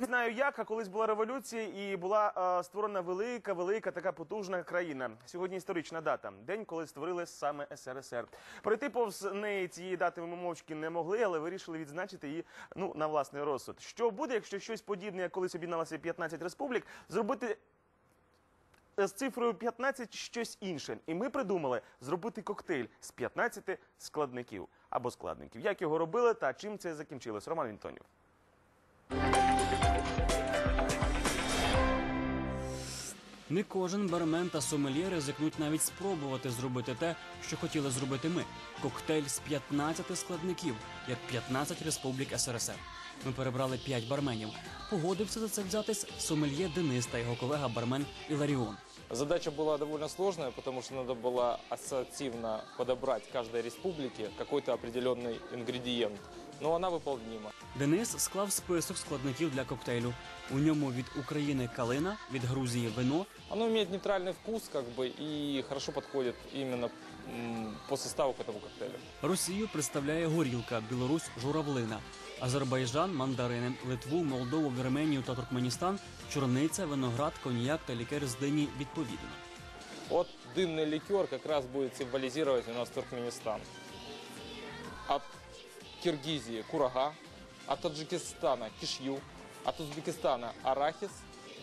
Не знаю як, а колись була революція і була е, створена велика, велика така потужна країна. Сьогодні історична дата. День, коли створили саме СРСР. Пройти повз неї цієї дати ми мовчки не могли, але вирішили відзначити її ну на власний розсуд. Що буде, якщо щось подібне, як колись об'єдналося 15 республік, зробити з цифрою 15 щось інше. І ми придумали зробити коктейль з 15 складників або складників. Як його робили та чим це закінчилось? Роман Вінтонів. Не кожен бармен та сомельє ризикнуть навіть спробувати зробити те, що хотіли зробити ми коктейль з 15 складників, як 15 республік СРСР. Ми перебрали 5 барменів. Погодився за це взятись сомельє Денис та його колега бармен Іларіон. Задача была довольно сложная, потому что надо было ассоциативно подобрать каждой республике какой-то определенный ингредиент. Но она выполнима. Денис склав список складників для коктейлю. У ньому від України калина, від Грузії вино, Оно имеет нейтральный вкус, как бы, и хорошо подходит именно м, по составу к этому коктейлю. Росію представляє горілка, Білорусь журавлина, Азербайджан мандарини, Литву, Молдову, Вірменію та Туркменістан чорниця, виноград, коньяк та лікер з дині відповідно. Вот дынный ликер как раз будет символизировать у нас Туркменистан. От Киргизии курага, от Таджикистана кишью, от Узбекистана арахис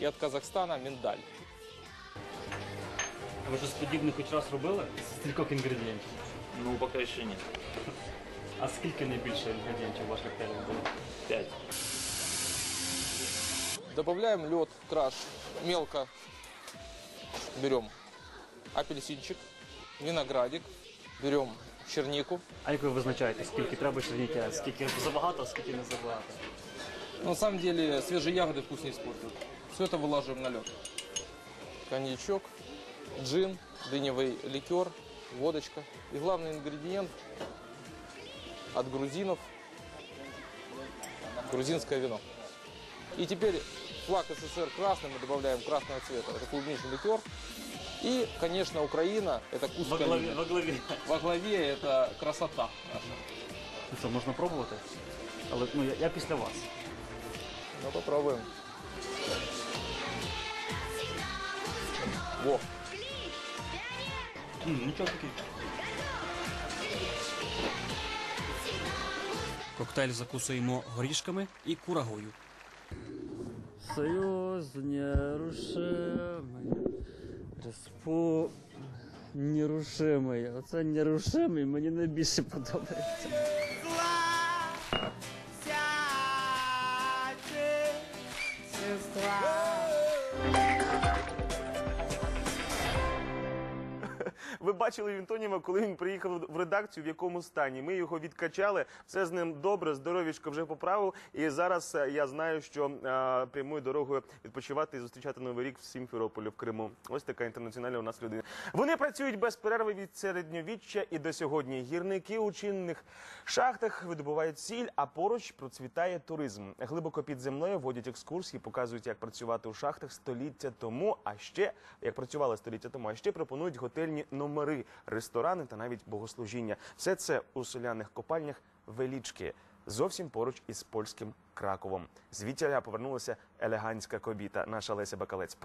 и от Казахстана миндаль. Ви щось подібне хоч раз робили? Скількох інгредієнтів? Ну, пока еще нет. А скільки найбільше інгредієнтів у ваших коктейлів було? Пять. Добавляем лед, краш, мелко берем апельсинчик, виноградик, берем чернику. А як ви визначаєте, скільки треба черніття? Скільки забагато, а скільки не забагато? На самом деле свежие ягоды вкус не испортят. Все это выложим на лед. Коньячок, джин, дыневый ликер, водочка. И главный ингредиент от грузинов – грузинское вино. И теперь флаг СССР красный мы добавляем красного цвета. Это клубничный ликер. И, конечно, Украина – это вкус Во главі, калины. во главі. Во главе это красота наша. Ну що, можна пробувати? Але ну я, я після вас. Ну, попробуем. Во, М, нічого такий. Коктейль закусуємо горішками і курагою. Союз нерушимий. Респу... Нерушимий. Оце нерушимий мені найбільше подобається. Ви бачили Вінтоніва, коли він приїхав в редакцію, в якому стані. Ми його відкачали, все з ним добре, здоровічко вже поправив. І зараз е, я знаю, що е, прямою дорогою відпочивати і зустрічати новий рік в Сімферополі в Криму. Ось така інтернаціональна у нас людина. Вони працюють без перерви від середньовіччя і до сьогодні. Гірники у чинних шахтах видобувають сіль, а поруч процвітає туризм. Глибоко під землею водять екскурсії, показують, як працювати у шахтах століття тому. А ще як працювали століття тому, а ще пропонують готельні номери, ресторани та навіть богослужіння. Все це у соляних копальнях велічки. Зовсім поруч із польським Краковом. Звідтіля повернулася елегантська кобіта. Наша Леся Бакалець.